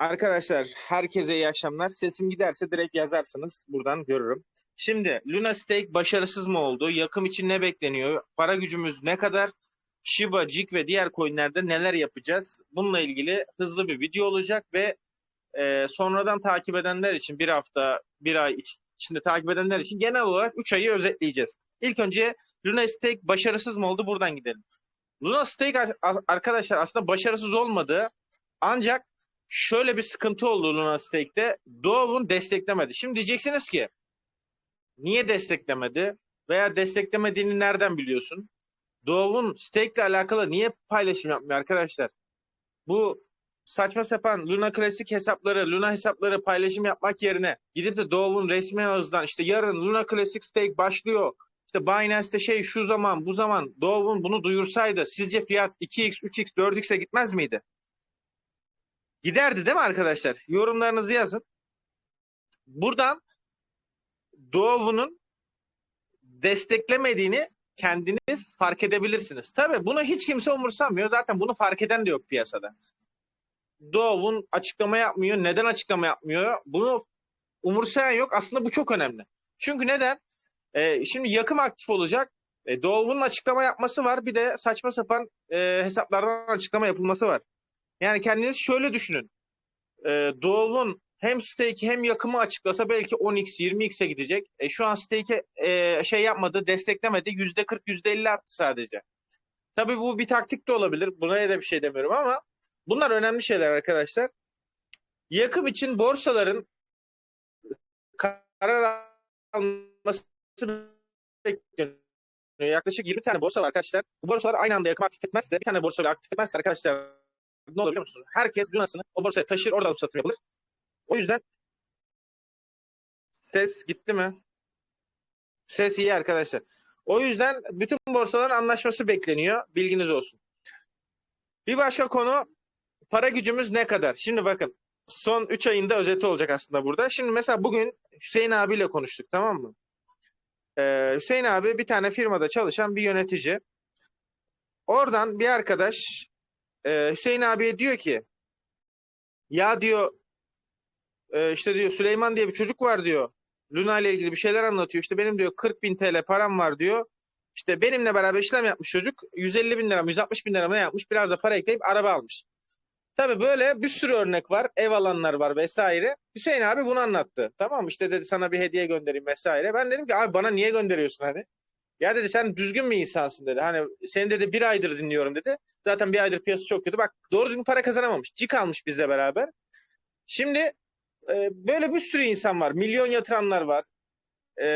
Arkadaşlar herkese iyi akşamlar. Sesim giderse direkt yazarsınız. Buradan görürüm. Şimdi Luna Stake başarısız mı oldu? Yakım için ne bekleniyor? Para gücümüz ne kadar? Shiba, Jig ve diğer coinlerde neler yapacağız? Bununla ilgili hızlı bir video olacak ve e, sonradan takip edenler için bir hafta, bir ay içinde takip edenler için genel olarak 3 ayı özetleyeceğiz. İlk önce Luna Stake başarısız mı oldu? Buradan gidelim. Luna Stake ar- arkadaşlar aslında başarısız olmadı. Ancak şöyle bir sıkıntı oldu Luna Stake'te. Doğu'nun desteklemedi. Şimdi diyeceksiniz ki niye desteklemedi? Veya desteklemediğini nereden biliyorsun? Doğu'nun stake ile alakalı niye paylaşım yapmıyor arkadaşlar? Bu saçma sapan Luna Klasik hesapları, Luna hesapları paylaşım yapmak yerine gidip de Doğu'nun resmi ağızdan işte yarın Luna Klasik stake başlıyor. İşte Binance'te şey şu zaman bu zaman Doğu'nun bunu duyursaydı sizce fiyat 2x, 3x, 4x'e gitmez miydi? Giderdi değil mi arkadaşlar? Yorumlarınızı yazın. Buradan Doğu'nun desteklemediğini kendiniz fark edebilirsiniz. Tabii bunu hiç kimse umursamıyor. Zaten bunu fark eden de yok piyasada. Doğu'nun açıklama yapmıyor. Neden açıklama yapmıyor? Bunu umursayan yok. Aslında bu çok önemli. Çünkü neden? Ee, şimdi yakım aktif olacak. E, Doğu'nun açıklama yapması var. Bir de saçma sapan e, hesaplardan açıklama yapılması var. Yani kendiniz şöyle düşünün. E, Doğu'nun hem stake hem yakımı açıklasa belki 10x 20x'e gidecek. E, şu an stake'e e, şey yapmadı, desteklemedi. %40 %50 arttı sadece. Tabii bu bir taktik de olabilir. Buna da bir şey demiyorum ama bunlar önemli şeyler arkadaşlar. Yakım için borsaların karar alması bekleniyor. Yaklaşık 20 tane borsa var arkadaşlar. Bu borsalar aynı anda yakım aktif etmezse, bir tane borsa aktif etmezse arkadaşlar ne olur biliyor musunuz? Herkes Luna'sını o borsaya taşır, oradan satım yapılır. O yüzden ses gitti mi? Ses iyi arkadaşlar. O yüzden bütün borsaların anlaşması bekleniyor. Bilginiz olsun. Bir başka konu para gücümüz ne kadar? Şimdi bakın son 3 ayında özeti olacak aslında burada. Şimdi mesela bugün Hüseyin abiyle konuştuk tamam mı? Ee, Hüseyin abi bir tane firmada çalışan bir yönetici. Oradan bir arkadaş e, Hüseyin abiye diyor ki ya diyor e, işte diyor Süleyman diye bir çocuk var diyor. Luna ile ilgili bir şeyler anlatıyor. İşte benim diyor 40 bin TL param var diyor. İşte benimle beraber işlem yapmış çocuk. 150 bin lira mı 160 bin lira mı ne yapmış? Biraz da para ekleyip araba almış. Tabii böyle bir sürü örnek var. Ev alanlar var vesaire. Hüseyin abi bunu anlattı. Tamam işte dedi sana bir hediye göndereyim vesaire. Ben dedim ki abi bana niye gönderiyorsun hani? Ya dedi sen düzgün bir insansın dedi. Hani seni dedi bir aydır dinliyorum dedi. Zaten bir aydır piyasa çok kötü. Bak doğru düzgün para kazanamamış. Cik almış bizle beraber. Şimdi e, böyle bir sürü insan var. Milyon yatıranlar var. E,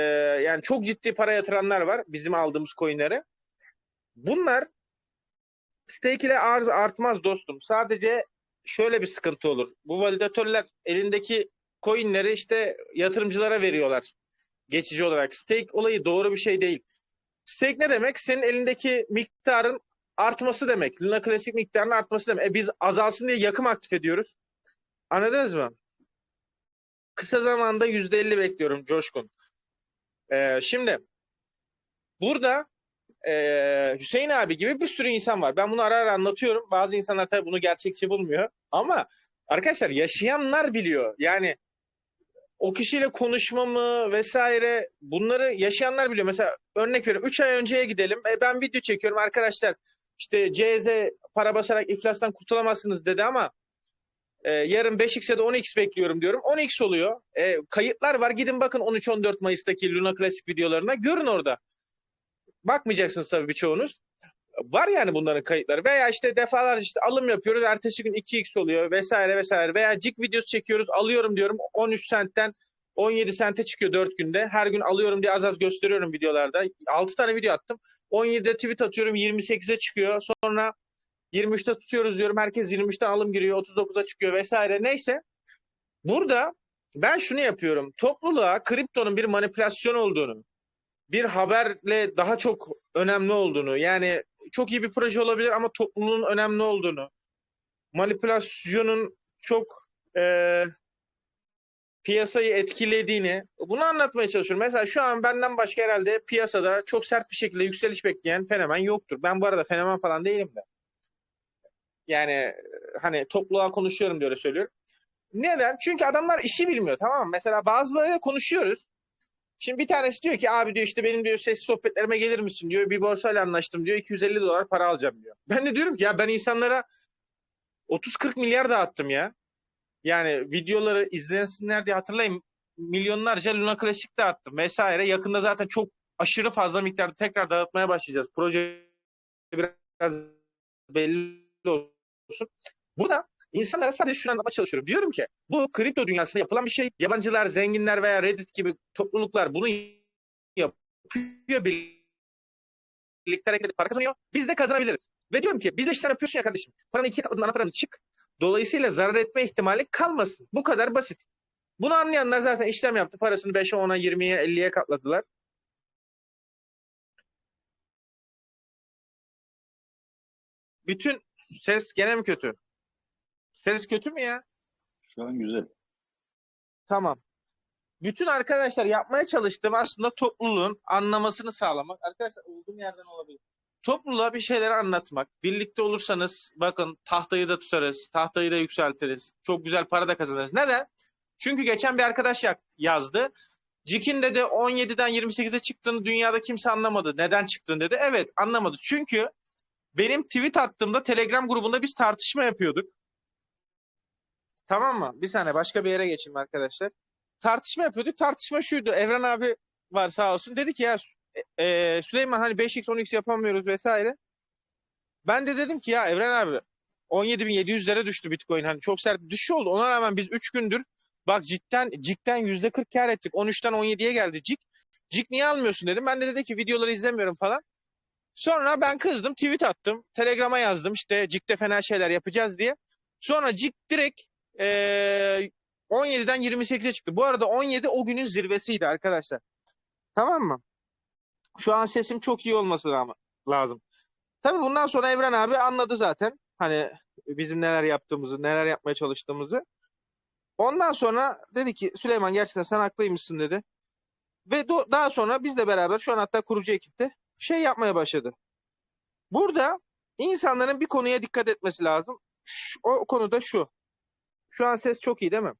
yani çok ciddi para yatıranlar var. Bizim aldığımız coinlere. Bunlar stake ile arz artmaz dostum. Sadece şöyle bir sıkıntı olur. Bu validatörler elindeki coinleri işte yatırımcılara veriyorlar. Geçici olarak. Stake olayı doğru bir şey değil. Stake ne demek? Senin elindeki miktarın artması demek. Luna Classic miktarının artması demek. E biz azalsın diye yakım aktif ediyoruz. Anladınız mı? Kısa zamanda %50 bekliyorum Coşkun. Ee, şimdi burada e, Hüseyin abi gibi bir sürü insan var. Ben bunu ara ara anlatıyorum. Bazı insanlar tabii bunu gerçekçi bulmuyor. Ama arkadaşlar yaşayanlar biliyor. Yani o kişiyle konuşmamı vesaire bunları yaşayanlar biliyor. Mesela örnek veriyorum 3 ay önceye gidelim. E, ben video çekiyorum arkadaşlar. İşte CZ para basarak iflastan kurtulamazsınız dedi ama e, yarın 5x ya da 10x bekliyorum diyorum. 10x oluyor. E, kayıtlar var. Gidin bakın 13-14 Mayıs'taki Luna Classic videolarına. Görün orada. Bakmayacaksınız tabii birçoğunuz. Var yani bunların kayıtları. Veya işte defalarca işte alım yapıyoruz. Ertesi gün 2x oluyor vesaire vesaire. Veya cik videosu çekiyoruz. Alıyorum diyorum 13 sentten 17 sente çıkıyor 4 günde. Her gün alıyorum diye az az gösteriyorum videolarda. 6 tane video attım. 17'de tweet atıyorum 28'e çıkıyor. Sonra 23'te tutuyoruz diyorum. Herkes 23'ten alım giriyor. 39'a çıkıyor vesaire. Neyse. Burada ben şunu yapıyorum. Topluluğa kriptonun bir manipülasyon olduğunu, bir haberle daha çok önemli olduğunu, yani çok iyi bir proje olabilir ama topluluğun önemli olduğunu, manipülasyonun çok e, piyasayı etkilediğini bunu anlatmaya çalışıyorum. Mesela şu an benden başka herhalde piyasada çok sert bir şekilde yükseliş bekleyen fenomen yoktur. Ben bu arada fenomen falan değilim de. Yani hani topluluğa konuşuyorum diye söylüyorum. Neden? Çünkü adamlar işi bilmiyor tamam mı? Mesela bazılarıyla konuşuyoruz. Şimdi bir tanesi diyor ki abi diyor işte benim diyor sesli sohbetlerime gelir misin diyor. Bir borsayla anlaştım diyor. 250 dolar para alacağım diyor. Ben de diyorum ki ya ben insanlara 30-40 milyar dağıttım ya. Yani videoları izlesinler diye hatırlayın. Milyonlarca Luna Classic dağıttım vesaire. Yakında zaten çok aşırı fazla miktarda tekrar dağıtmaya başlayacağız. Proje biraz belli olsun. Bu da insanlara sadece şunu anlatmaya çalışıyorum. Diyorum ki bu kripto dünyasında yapılan bir şey. Yabancılar, zenginler veya Reddit gibi topluluklar bunu yapıyor. Birlikte hareket edip para kazanıyor. Biz de kazanabiliriz. Ve diyorum ki biz de işlem yapıyorsun ya kardeşim. Paranı ikiye katladın ana paranı çık. Dolayısıyla zarar etme ihtimali kalmasın. Bu kadar basit. Bunu anlayanlar zaten işlem yaptı. Parasını 5'e, 10'a, 20'ye, 50'ye katladılar. Bütün ses gene mi kötü? Ses kötü mü ya? Şu an güzel. Tamam. Bütün arkadaşlar yapmaya çalıştığım aslında topluluğun anlamasını sağlamak. Arkadaşlar olduğum yerden olabilir. Topluluğa bir şeyleri anlatmak. Birlikte olursanız bakın tahtayı da tutarız. Tahtayı da yükseltiriz. Çok güzel para da kazanırız. Neden? Çünkü geçen bir arkadaş yazdı. Cik'in dedi 17'den 28'e çıktığını dünyada kimse anlamadı. Neden çıktın dedi. Evet anlamadı. Çünkü benim tweet attığımda Telegram grubunda biz tartışma yapıyorduk. Tamam mı? Bir saniye başka bir yere geçeyim arkadaşlar. Tartışma yapıyorduk. Tartışma şuydu. Evren abi var sağ olsun. Dedi ki ya e, Süleyman hani 5x 10x yapamıyoruz vesaire. Ben de dedim ki ya Evren abi 17.700'lere düştü Bitcoin. Hani çok sert bir düşüş oldu. Ona rağmen biz 3 gündür bak cidden cikten %40 kar ettik. 13'ten 17'ye geldi cik. Cik niye almıyorsun dedim. Ben de dedi ki videoları izlemiyorum falan. Sonra ben kızdım, tweet attım. Telegram'a yazdım işte Cik'te fena şeyler yapacağız diye. Sonra Cik direkt eee 17'den 28'e çıktı. Bu arada 17 o günün zirvesiydi arkadaşlar. Tamam mı? Şu an sesim çok iyi olması la- lazım. Tabii bundan sonra Evren abi anladı zaten. Hani bizim neler yaptığımızı, neler yapmaya çalıştığımızı. Ondan sonra dedi ki Süleyman gerçekten sen haklıymışsın dedi. Ve daha sonra biz de beraber şu an hatta kurucu ekipte şey yapmaya başladı. Burada insanların bir konuya dikkat etmesi lazım. Şu- o konuda şu. Şu an ses çok iyi değil mi?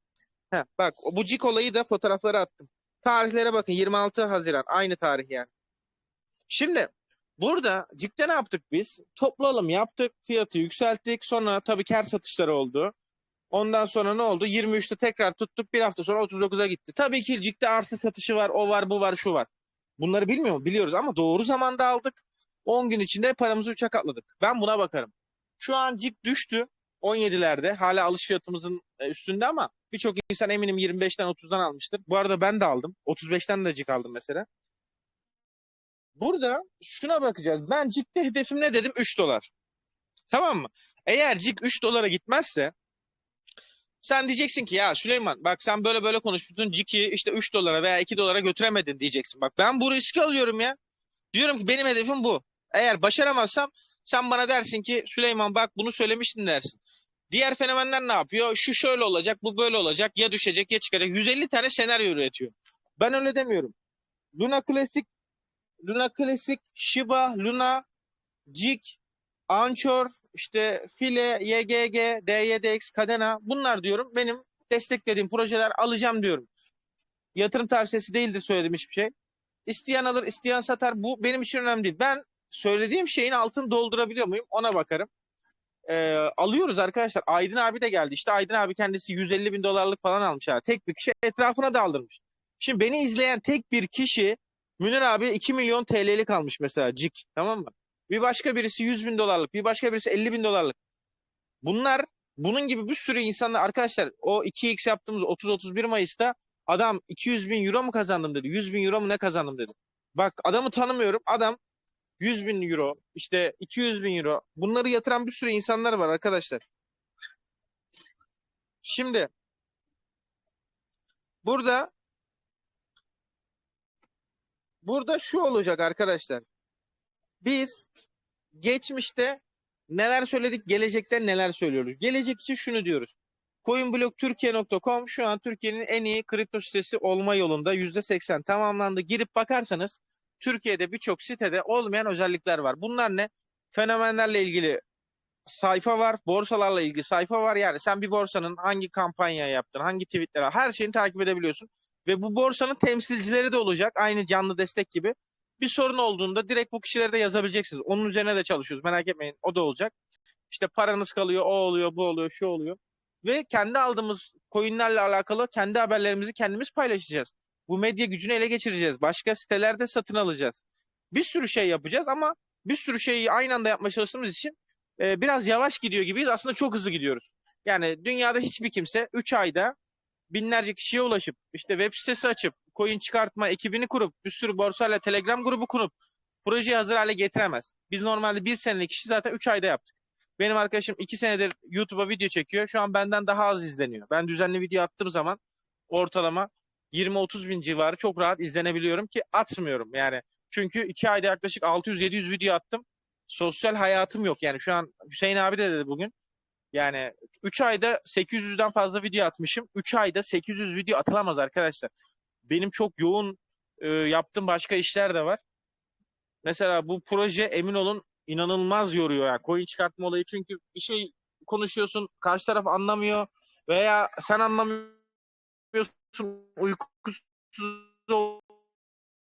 Heh, bak bu cik olayı da fotoğrafları attım. Tarihlere bakın 26 Haziran aynı tarih yani. Şimdi burada cikte ne yaptık biz? Toplu yaptık, fiyatı yükselttik. Sonra tabii kar satışları oldu. Ondan sonra ne oldu? 23'te tekrar tuttuk. Bir hafta sonra 39'a gitti. Tabii ki cikte arsa satışı var, o var, bu var, şu var. Bunları bilmiyor mu? Biliyoruz ama doğru zamanda aldık. 10 gün içinde paramızı 3'e katladık. Ben buna bakarım. Şu an cik düştü 17'lerde. Hala alış fiyatımızın e, üstünde ama birçok insan eminim 25'ten 30'dan almıştır. Bu arada ben de aldım. 35'ten de cik aldım mesela. Burada şuna bakacağız. Ben cikte hedefim ne dedim? 3 dolar. Tamam mı? Eğer cik 3 dolara gitmezse sen diyeceksin ki ya Süleyman bak sen böyle böyle konuştun Cik'i işte 3 dolara veya 2 dolara götüremedin diyeceksin. Bak ben bu riski alıyorum ya. Diyorum ki benim hedefim bu. Eğer başaramazsam sen bana dersin ki Süleyman bak bunu söylemiştin dersin. Diğer fenomenler ne yapıyor? Şu şöyle olacak, bu böyle olacak, ya düşecek ya çıkacak. 150 tane senaryo üretiyor. Ben öyle demiyorum. Luna Classic, Luna Classic, Shiba, Luna, Jig, Anchor, işte File, YGG, DYDX, Cadena bunlar diyorum. Benim desteklediğim projeler alacağım diyorum. Yatırım tavsiyesi değildir söylediğim hiçbir şey. İsteyen alır, isteyen satar. Bu benim için önemli değil. Ben söylediğim şeyin altını doldurabiliyor muyum? Ona bakarım. Ee, alıyoruz arkadaşlar. Aydın abi de geldi. İşte Aydın abi kendisi 150 bin dolarlık falan almış. Ha. Tek bir kişi etrafına da aldırmış. Şimdi beni izleyen tek bir kişi Münir abi 2 milyon TL'lik almış mesela cik. Tamam mı? Bir başka birisi 100 bin dolarlık. Bir başka birisi 50 bin dolarlık. Bunlar bunun gibi bir sürü insanlar arkadaşlar o 2x yaptığımız 30-31 Mayıs'ta adam 200 bin euro mu kazandım dedi. 100 bin euro mu ne kazandım dedi. Bak adamı tanımıyorum. Adam 100 bin euro, işte 200 bin euro. Bunları yatıran bir sürü insanlar var arkadaşlar. Şimdi burada burada şu olacak arkadaşlar. Biz geçmişte neler söyledik, gelecekte neler söylüyoruz. Gelecek için şunu diyoruz. Coinblocktürkiye.com şu an Türkiye'nin en iyi kripto sitesi olma yolunda %80 tamamlandı. Girip bakarsanız Türkiye'de birçok sitede olmayan özellikler var. Bunlar ne? Fenomenlerle ilgili sayfa var. Borsalarla ilgili sayfa var. Yani sen bir borsanın hangi kampanya yaptın, hangi tweetler her şeyini takip edebiliyorsun. Ve bu borsanın temsilcileri de olacak. Aynı canlı destek gibi. Bir sorun olduğunda direkt bu kişilere de yazabileceksiniz. Onun üzerine de çalışıyoruz. Merak etmeyin. O da olacak. İşte paranız kalıyor, o oluyor, bu oluyor, şu oluyor. Ve kendi aldığımız coinlerle alakalı kendi haberlerimizi kendimiz paylaşacağız. Bu medya gücünü ele geçireceğiz. Başka sitelerde satın alacağız. Bir sürü şey yapacağız ama bir sürü şeyi aynı anda yapmaya çalıştığımız için e, biraz yavaş gidiyor gibiyiz. Aslında çok hızlı gidiyoruz. Yani dünyada hiçbir kimse 3 ayda binlerce kişiye ulaşıp işte web sitesi açıp coin çıkartma ekibini kurup bir sürü borsayla telegram grubu kurup projeyi hazır hale getiremez. Biz normalde bir senelik işi zaten 3 ayda yaptık. Benim arkadaşım 2 senedir YouTube'a video çekiyor. Şu an benden daha az izleniyor. Ben düzenli video attığım zaman ortalama 20-30 bin civarı çok rahat izlenebiliyorum ki atmıyorum. Yani çünkü 2 ayda yaklaşık 600-700 video attım. Sosyal hayatım yok. Yani şu an Hüseyin abi de dedi bugün. Yani 3 ayda 800'den fazla video atmışım. 3 ayda 800 video atılamaz arkadaşlar. Benim çok yoğun e, yaptığım başka işler de var. Mesela bu proje emin olun inanılmaz yoruyor. Yani coin çıkartma olayı çünkü bir şey konuşuyorsun karşı taraf anlamıyor veya sen anlamıyorsun uykusuz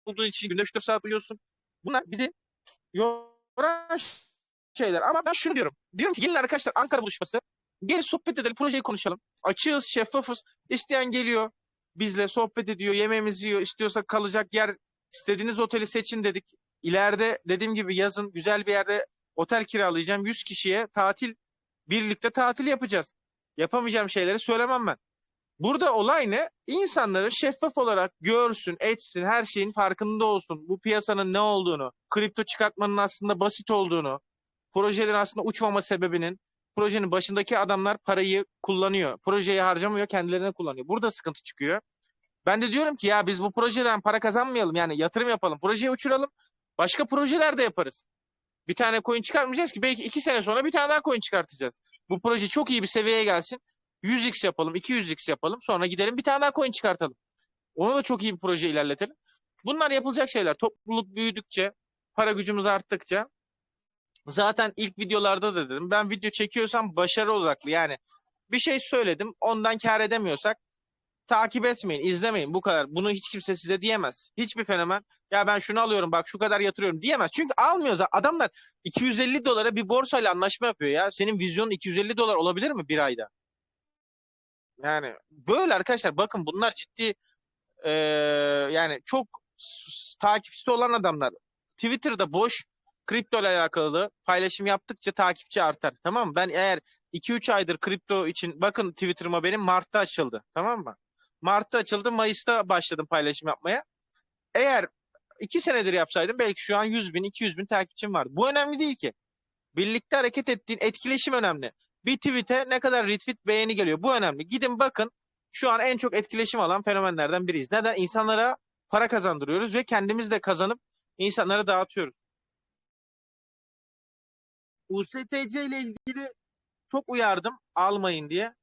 olduğun için günde 3-4 saat uyuyorsun. Bunlar bizi yoran şeyler. Ama ben şunu diyorum. Diyorum ki gelin arkadaşlar Ankara buluşması. Gel sohbet edelim, projeyi konuşalım. Açığız, şeffafız. İsteyen geliyor, bizle sohbet ediyor, yemeğimizi yiyor. İstiyorsa kalacak yer, istediğiniz oteli seçin dedik. İleride dediğim gibi yazın güzel bir yerde otel kiralayacağım. 100 kişiye tatil, birlikte tatil yapacağız. Yapamayacağım şeyleri söylemem ben. Burada olay ne? İnsanları şeffaf olarak görsün, etsin, her şeyin farkında olsun. Bu piyasanın ne olduğunu, kripto çıkartmanın aslında basit olduğunu, projelerin aslında uçmama sebebinin projenin başındaki adamlar parayı kullanıyor. Projeyi harcamıyor, kendilerine kullanıyor. Burada sıkıntı çıkıyor. Ben de diyorum ki ya biz bu projeden para kazanmayalım yani yatırım yapalım, projeyi uçuralım. Başka projeler de yaparız. Bir tane coin çıkartmayacağız ki belki iki sene sonra bir tane daha coin çıkartacağız. Bu proje çok iyi bir seviyeye gelsin. 100x yapalım, 200x yapalım. Sonra gidelim bir tane daha coin çıkartalım. Onu da çok iyi bir proje ilerletelim. Bunlar yapılacak şeyler. Topluluk büyüdükçe, para gücümüz arttıkça zaten ilk videolarda da dedim. Ben video çekiyorsam başarı odaklı. Yani bir şey söyledim. Ondan kar edemiyorsak takip etmeyin, izlemeyin. Bu kadar. Bunu hiç kimse size diyemez. Hiçbir fenomen ya ben şunu alıyorum bak şu kadar yatırıyorum diyemez. Çünkü almıyor. Adamlar 250 dolara bir borsayla anlaşma yapıyor ya. Senin vizyonun 250 dolar olabilir mi bir ayda? Yani böyle arkadaşlar bakın bunlar ciddi e, yani çok takipçisi olan adamlar. Twitter'da boş kripto ile alakalı paylaşım yaptıkça takipçi artar. Tamam mı? Ben eğer 2-3 aydır kripto için bakın Twitter'ıma benim Mart'ta açıldı. Tamam mı? Mart'ta açıldı. Mayıs'ta başladım paylaşım yapmaya. Eğer 2 senedir yapsaydım belki şu an 100 bin, 200 bin takipçim vardı. Bu önemli değil ki. Birlikte hareket ettiğin etkileşim önemli. Bir tweet'e ne kadar retweet beğeni geliyor. Bu önemli. Gidin bakın. Şu an en çok etkileşim alan fenomenlerden biriyiz. Neden? İnsanlara para kazandırıyoruz ve kendimiz de kazanıp insanlara dağıtıyoruz. USTC ile ilgili çok uyardım almayın diye.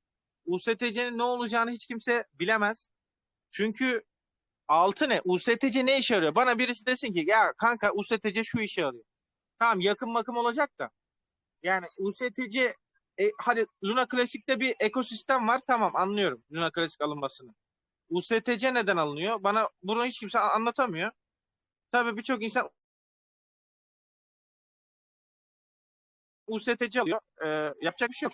USTC'nin ne olacağını hiç kimse bilemez. Çünkü altı ne? USTC ne işe yarıyor? Bana birisi desin ki ya kanka USTC şu işe yarıyor. Tamam yakın makım olacak da. Yani USTC e, hadi Luna Classic'te bir ekosistem var. Tamam anlıyorum Luna Classic alınmasını. USTC neden alınıyor? Bana bunu hiç kimse anlatamıyor. Tabii birçok insan USTC alıyor. Ee, yapacak bir şey yok.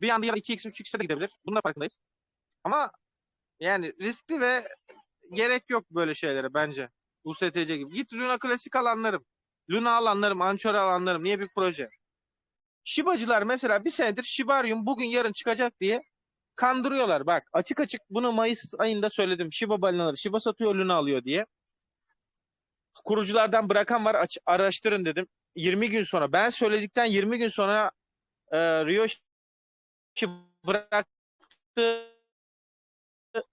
Bir anda yarın 2x 3x'e de gidebilir. Bunun da farkındayız. Ama yani riskli ve gerek yok böyle şeylere bence. USTC gibi. Git Luna Classic alanlarım. Luna alanlarım, Anchor alanlarım. Niye bir proje? Shibacılar mesela bir senedir Shibarium bugün yarın çıkacak diye kandırıyorlar. Bak açık açık bunu Mayıs ayında söyledim. Shiba balinaları Shiba satıyor Luna alıyor diye. Kuruculardan bırakan var aç, araştırın dedim. 20 gün sonra ben söyledikten 20 gün sonra e, Ryoshi bıraktı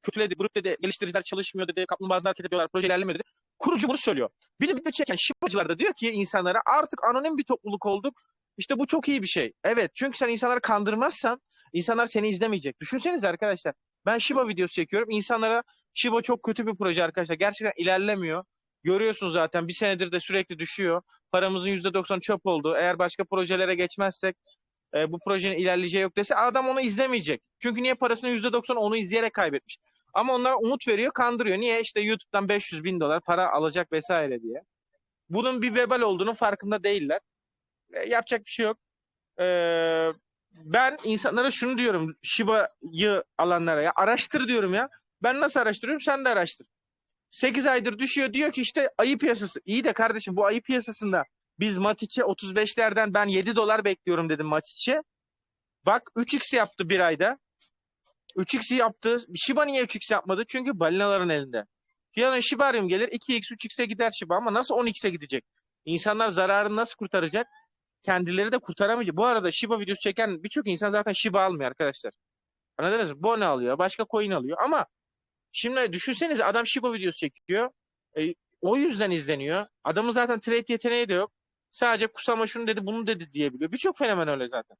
kötüledi. Grup dedi geliştiriciler çalışmıyor dedi. Kaplumbağalar hareket ediyorlar. Proje ilerlemiyor dedi. Kurucu bunu söylüyor. Bizim video çeken şifacılar da diyor ki insanlara artık anonim bir topluluk olduk. İşte bu çok iyi bir şey. Evet çünkü sen insanları kandırmazsan insanlar seni izlemeyecek. Düşünsenize arkadaşlar. Ben Shiba videosu çekiyorum. İnsanlara Shiba çok kötü bir proje arkadaşlar. Gerçekten ilerlemiyor. Görüyorsunuz zaten bir senedir de sürekli düşüyor. Paramızın %90 çöp oldu. Eğer başka projelere geçmezsek e, bu projenin ilerleyeceği yok dese adam onu izlemeyecek. Çünkü niye parasının %90 onu izleyerek kaybetmiş. Ama onlara umut veriyor, kandırıyor. Niye? İşte YouTube'dan 500 bin dolar para alacak vesaire diye. Bunun bir vebal olduğunu farkında değiller. E, yapacak bir şey yok. E, ben insanlara şunu diyorum Shiba'yı alanlara ya araştır diyorum ya. Ben nasıl araştırıyorum sen de araştır. 8 aydır düşüyor diyor ki işte ayı piyasası. İyi de kardeşim bu ayı piyasasında biz Matic'e 35'lerden ben 7 dolar bekliyorum dedim Matic'e. Bak 3x yaptı bir ayda. 3x yaptı. Shiba niye 3x yapmadı? Çünkü balinaların elinde. Yarın Shibarium gelir 2x 3x'e gider Shiba ama nasıl 10x'e gidecek? İnsanlar zararını nasıl kurtaracak? Kendileri de kurtaramayacak. Bu arada Shiba videosu çeken birçok insan zaten Shiba almıyor arkadaşlar. Anladınız mı? Bone alıyor, başka coin alıyor ama şimdi düşünsenize adam Shiba videosu çekiyor. E, o yüzden izleniyor. Adamın zaten trade yeteneği de yok. Sadece Kusama şunu dedi, bunu dedi diyebiliyor. Birçok fenomen öyle zaten.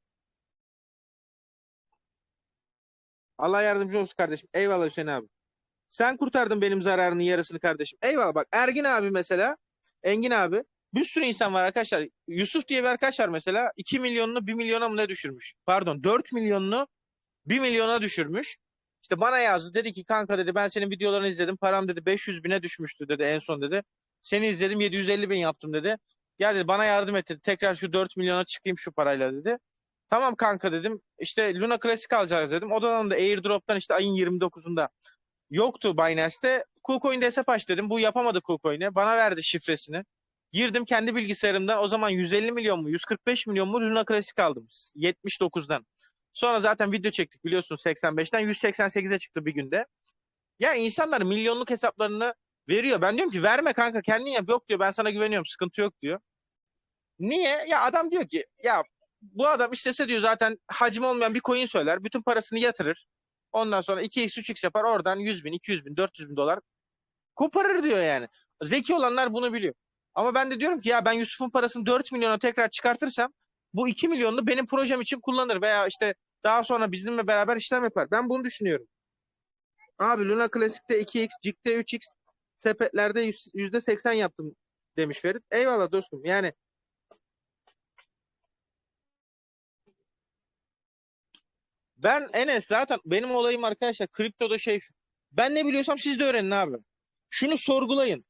Allah yardımcı olsun kardeşim. Eyvallah Hüseyin abi. Sen kurtardın benim zararının yarısını kardeşim. Eyvallah bak Ergin abi mesela, Engin abi. Bir sürü insan var arkadaşlar. Yusuf diye bir arkadaş var mesela. 2 milyonunu 1 milyona mı ne düşürmüş? Pardon 4 milyonunu 1 milyona düşürmüş. İşte bana yazdı dedi ki kanka dedi ben senin videolarını izledim. Param dedi 500 bine düşmüştü dedi en son dedi. Seni izledim 750 bin yaptım dedi. Ya dedi bana yardım et dedi. Tekrar şu 4 milyona çıkayım şu parayla dedi. Tamam kanka dedim. İşte Luna Classic alacağız dedim. O da airdrop'tan işte ayın 29'unda yoktu Binance'te. KuCoin'de hesap aç dedim. Bu yapamadı KuCoin'e. Bana verdi şifresini. Girdim kendi bilgisayarımdan. O zaman 150 milyon mu 145 milyon mu Luna Classic aldım. 79'dan. Sonra zaten video çektik biliyorsun 85'ten 188'e çıktı bir günde. Ya insanlar milyonluk hesaplarını veriyor. Ben diyorum ki verme kanka kendin yap. Yok diyor ben sana güveniyorum sıkıntı yok diyor. Niye? Ya adam diyor ki ya bu adam istese diyor zaten hacim olmayan bir coin söyler. Bütün parasını yatırır. Ondan sonra 2x 3x yapar oradan 100 bin 200 bin 400 bin dolar koparır diyor yani. Zeki olanlar bunu biliyor. Ama ben de diyorum ki ya ben Yusuf'un parasını 4 milyona tekrar çıkartırsam bu 2 milyonunu benim projem için kullanır veya işte daha sonra bizimle beraber işlem yapar. Ben bunu düşünüyorum. Abi Luna Classic'te 2x, Jig'de 3x, sepetlerde %80 yaptım demiş Ferit. Eyvallah dostum. Yani ben Enes zaten benim olayım arkadaşlar kriptoda şey. Ben ne biliyorsam siz de öğrenin abi. Şunu sorgulayın.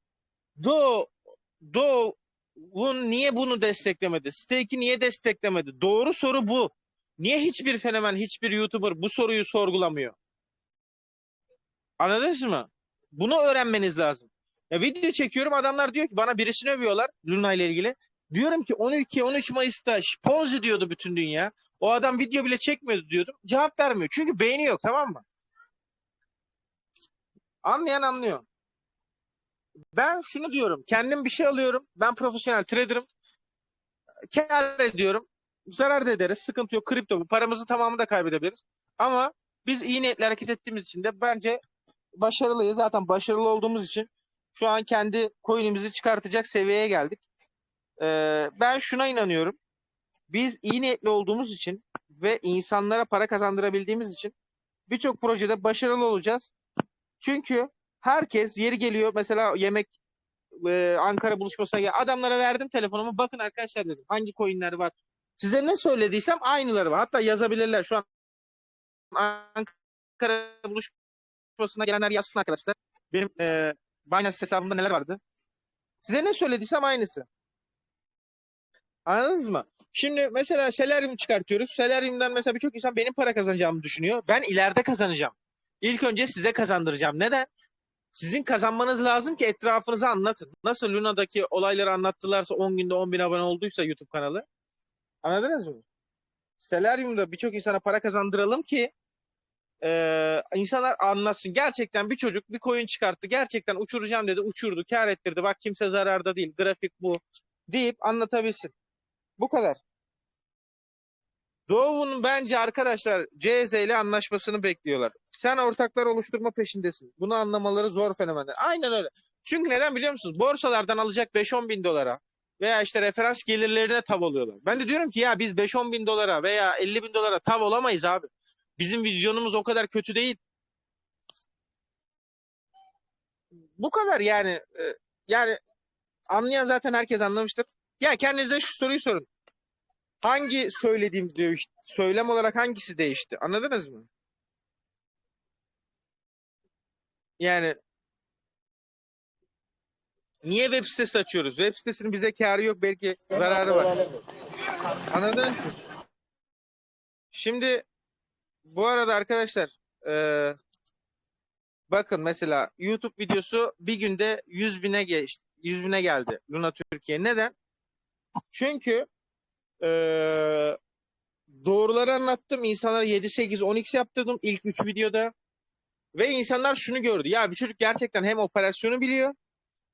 Do Doğu'nun niye bunu desteklemedi? Stake'i niye desteklemedi? Doğru soru bu. Niye hiçbir fenomen, hiçbir YouTuber bu soruyu sorgulamıyor? Anladınız mı? Bunu öğrenmeniz lazım. Ya video çekiyorum adamlar diyor ki bana birisini övüyorlar Luna ile ilgili. Diyorum ki 12-13 Mayıs'ta Ponzi diyordu bütün dünya. O adam video bile çekmiyordu diyordum. Cevap vermiyor. Çünkü beğeni yok tamam mı? Anlayan anlıyor. Ben şunu diyorum. Kendim bir şey alıyorum. Ben profesyonel trader'ım. Kar ediyorum. Zarar da ederiz. Sıkıntı yok. Kripto bu. Paramızın tamamını da kaybedebiliriz. Ama biz iyi niyetle hareket ettiğimiz için de bence başarılıyız. Zaten başarılı olduğumuz için şu an kendi coin'imizi çıkartacak seviyeye geldik. Ee, ben şuna inanıyorum. Biz iyi niyetli olduğumuz için ve insanlara para kazandırabildiğimiz için birçok projede başarılı olacağız. Çünkü herkes yeri geliyor mesela yemek e, Ankara buluşmasına gel. Adamlara verdim telefonumu. Bakın arkadaşlar dedim. Hangi coinler var? Size ne söylediysem aynıları var. Hatta yazabilirler. Şu an Ankara buluşmasına gelenler yazsın arkadaşlar. Benim e, Binance hesabımda neler vardı? Size ne söylediysem aynısı. Anladınız mı? Şimdi mesela Selerium çıkartıyoruz. Selerium'dan mesela birçok insan benim para kazanacağımı düşünüyor. Ben ileride kazanacağım. İlk önce size kazandıracağım. Neden? Sizin kazanmanız lazım ki etrafınıza anlatın. Nasıl Luna'daki olayları anlattılarsa 10 günde 10 bin abone olduysa YouTube kanalı. Anladınız mı? Selerium'da birçok insana para kazandıralım ki e, insanlar anlasın. Gerçekten bir çocuk bir coin çıkarttı. Gerçekten uçuracağım dedi. Uçurdu. Kar ettirdi. Bak kimse zararda değil. Grafik bu. Deyip anlatabilsin. Bu kadar. Doğu'nun bence arkadaşlar CZ ile anlaşmasını bekliyorlar. Sen ortaklar oluşturma peşindesin. Bunu anlamaları zor fenomenler. Aynen öyle. Çünkü neden biliyor musunuz? Borsalardan alacak 5-10 bin dolara veya işte referans gelirlerine tav oluyorlar. Ben de diyorum ki ya biz 5-10 bin dolara veya 50 bin dolara tav olamayız abi. Bizim vizyonumuz o kadar kötü değil. Bu kadar yani. E, yani anlayan zaten herkes anlamıştır. Ya kendinize şu soruyu sorun. Hangi söylediğim? Söylem olarak hangisi değişti? Anladınız mı? Yani niye web sitesi açıyoruz? Web sitesinin bize karı yok belki zararı var. Anladın? Şimdi bu arada arkadaşlar eee, bakın mesela YouTube videosu bir günde 100 bine geçti. 100 bine geldi Luna Türkiye. Neden? Çünkü eee, doğruları anlattım. İnsanlara 7, 8, 10x yaptırdım ilk 3 videoda. Ve insanlar şunu gördü. Ya bir çocuk gerçekten hem operasyonu biliyor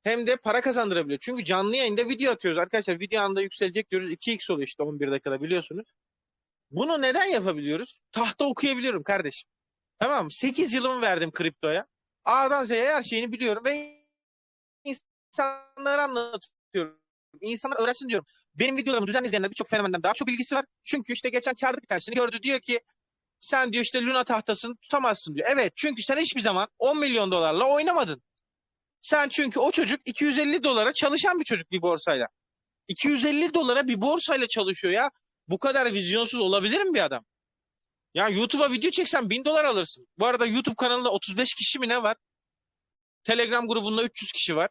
hem de para kazandırabiliyor. Çünkü canlı yayında video atıyoruz arkadaşlar. Video anda yükselecek diyoruz. 2x oluyor işte 11 dakikada biliyorsunuz. Bunu neden yapabiliyoruz? Tahta okuyabiliyorum kardeşim. Tamam mı? 8 yılımı verdim kriptoya. A'dan Z'ye her şeyini biliyorum ve insanlara anlatıyorum. İnsanlar öğrensin diyorum. Benim videolarımı düzenli izleyenler birçok fenomenden daha çok bilgisi var. Çünkü işte geçen karda bir tanesini gördü diyor ki sen diyor işte Luna tahtasını tutamazsın diyor. Evet çünkü sen hiçbir zaman 10 milyon dolarla oynamadın. Sen çünkü o çocuk 250 dolara çalışan bir çocuk bir borsayla. 250 dolara bir borsayla çalışıyor ya. Bu kadar vizyonsuz olabilir mi bir adam? Ya YouTube'a video çeksen 1000 dolar alırsın. Bu arada YouTube kanalında 35 kişi mi ne var? Telegram grubunda 300 kişi var.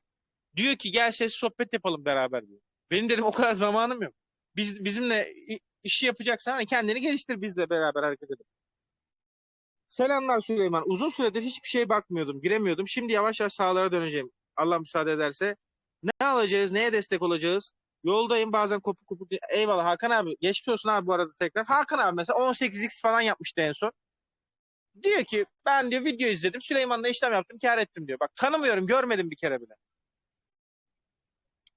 Diyor ki gel ses sohbet yapalım beraber diyor. Benim dedim o kadar zamanım yok. Biz bizimle işi yapacaksan hani kendini geliştir bizle beraber hareket edelim. Selamlar Süleyman. Uzun süredir hiçbir şeye bakmıyordum, giremiyordum. Şimdi yavaş yavaş sahalara döneceğim. Allah müsaade ederse. Ne alacağız, neye destek olacağız? Yoldayım bazen kopuk kopuk. Eyvallah Hakan abi. Geçmiş olsun abi bu arada tekrar. Hakan abi mesela 18x falan yapmıştı en son. Diyor ki ben diyor video izledim. Süleyman'la işlem yaptım, kar ettim diyor. Bak tanımıyorum, görmedim bir kere bile.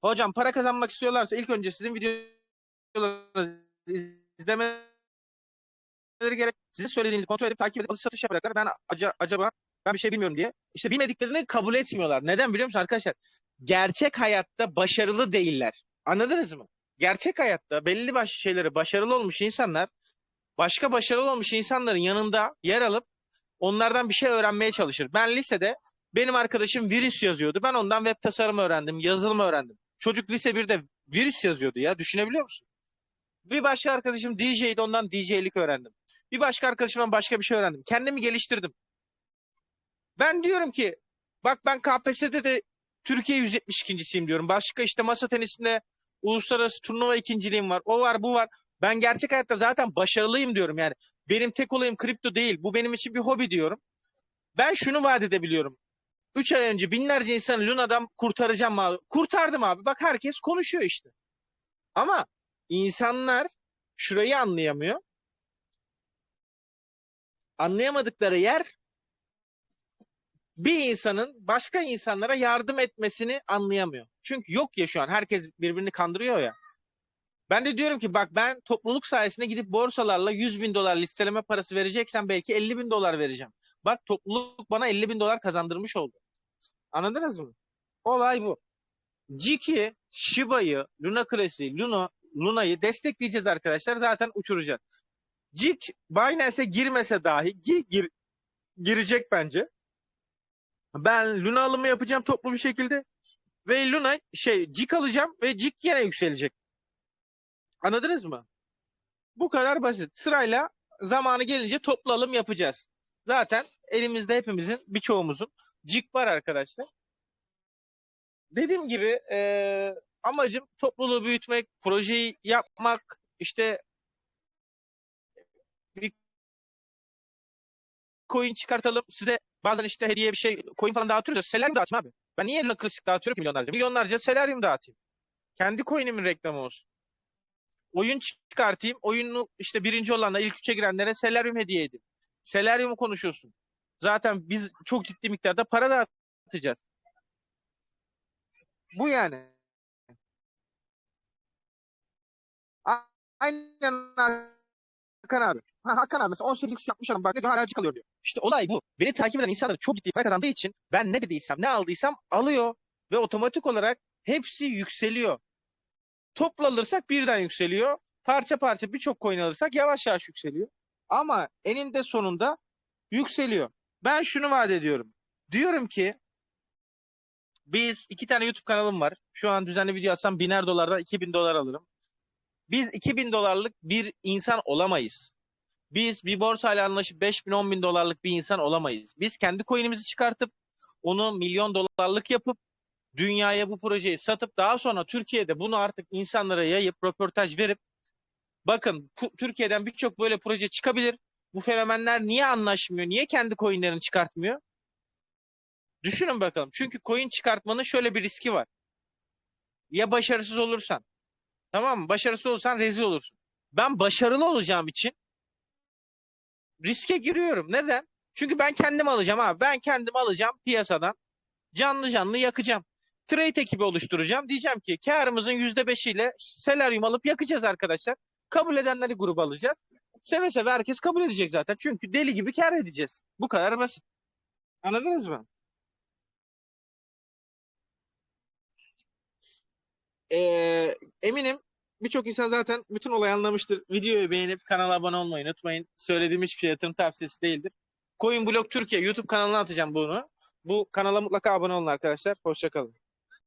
Hocam para kazanmak istiyorlarsa ilk önce sizin videolarınızı izlemeleri gerek. Sizin söylediğinizi kontrol edip takip edip alış satış yapacaklar. Ben aca- acaba ben bir şey bilmiyorum diye. İşte bilmediklerini kabul etmiyorlar. Neden biliyor musun arkadaşlar? Gerçek hayatta başarılı değiller. Anladınız mı? Gerçek hayatta belli başlı şeyleri başarılı olmuş insanlar başka başarılı olmuş insanların yanında yer alıp onlardan bir şey öğrenmeye çalışır. Ben lisede benim arkadaşım virüs yazıyordu. Ben ondan web tasarımı öğrendim, yazılım öğrendim. Çocuk lise 1'de virüs yazıyordu ya. Düşünebiliyor musun? Bir başka arkadaşım DJ'di ondan DJ'lik öğrendim. Bir başka arkadaşımdan başka bir şey öğrendim. Kendimi geliştirdim. Ben diyorum ki bak ben KPSS'de de Türkiye 172.siyim diyorum. Başka işte masa tenisinde uluslararası turnuva ikinciliğim var. O var bu var. Ben gerçek hayatta zaten başarılıyım diyorum yani. Benim tek olayım kripto değil. Bu benim için bir hobi diyorum. Ben şunu vaat edebiliyorum. 3 ay önce binlerce insanı Luna'dan kurtaracağım abi. Kurtardım abi. Bak herkes konuşuyor işte. Ama insanlar şurayı anlayamıyor. Anlayamadıkları yer bir insanın başka insanlara yardım etmesini anlayamıyor. Çünkü yok ya şu an herkes birbirini kandırıyor ya. Ben de diyorum ki bak ben topluluk sayesinde gidip borsalarla 100 bin dolar listeleme parası vereceksem belki 50 bin dolar vereceğim. Bak topluluk bana 50 bin dolar kazandırmış oldu. Anladınız mı? Olay bu. Jiki, Shiba'yı, Luna Class'i, Luna, Luna'yı destekleyeceğiz arkadaşlar. Zaten uçuracağız. Jik Binance'e girmese dahi gir, gir, girecek bence. Ben Luna alımı yapacağım toplu bir şekilde. Ve Luna şey Jik alacağım ve Jik yine yükselecek. Anladınız mı? Bu kadar basit. Sırayla zamanı gelince toplu alım yapacağız. Zaten elimizde hepimizin birçoğumuzun Jik var arkadaşlar. Dediğim gibi eee, amacım topluluğu büyütmek, projeyi yapmak, işte bir coin çıkartalım. Size bazen işte hediye bir şey coin falan dağıtıyoruz. ya, Seleryum dağıtayım abi. Ben niye Luna Classic dağıtıyorum milyonlarca? Milyonlarca Seleryum dağıtayım. Kendi coin'imin reklamı olsun. Oyun çıkartayım. Oyunu işte birinci olanla ilk üçe girenlere Seleryum hediye edeyim. Seleryum'u konuşuyorsun. Zaten biz çok ciddi miktarda para dağıtacağız. Bu yani. Aynen Hakan abi. Ha, Hakan abi mesela 18 kişi yapmış adam bak ne diyor hala kalıyor diyor. İşte olay bu. Beni takip eden insanlar çok ciddi para kazandığı için ben ne dediysem ne aldıysam alıyor. Ve otomatik olarak hepsi yükseliyor. Toplu alırsak birden yükseliyor. Parça parça birçok coin alırsak yavaş yavaş yükseliyor. Ama eninde sonunda yükseliyor. Ben şunu vaat ediyorum. Diyorum ki biz iki tane YouTube kanalım var. Şu an düzenli video atsam biner dolardan 2000 dolar alırım. Biz 2000 dolarlık bir insan olamayız. Biz bir borsayla anlaşıp 5000 10 bin dolarlık bir insan olamayız. Biz kendi coin'imizi çıkartıp onu milyon dolarlık yapıp dünyaya bu projeyi satıp daha sonra Türkiye'de bunu artık insanlara yayıp röportaj verip bakın Türkiye'den birçok böyle proje çıkabilir. Bu fenomenler niye anlaşmıyor? Niye kendi coin'lerini çıkartmıyor? Düşünün bakalım. Çünkü coin çıkartmanın şöyle bir riski var. Ya başarısız olursan. Tamam mı? Başarısız olursan rezil olursun. Ben başarılı olacağım için riske giriyorum. Neden? Çünkü ben kendim alacağım abi. Ben kendim alacağım piyasadan. Canlı canlı yakacağım. Trade ekibi oluşturacağım. Diyeceğim ki karımızın %5'iyle selaryum alıp yakacağız arkadaşlar. Kabul edenleri gruba alacağız. Seve seve herkes kabul edecek zaten. Çünkü deli gibi kar edeceğiz. Bu kadar basit. Anladınız mı? Ee, eminim birçok insan zaten bütün olayı anlamıştır. Videoyu beğenip kanala abone olmayı unutmayın. Söylediğim hiçbir şey yatırım tavsiyesi değildir. Coin Türkiye YouTube kanalına atacağım bunu. Bu kanala mutlaka abone olun arkadaşlar. Hoşçakalın.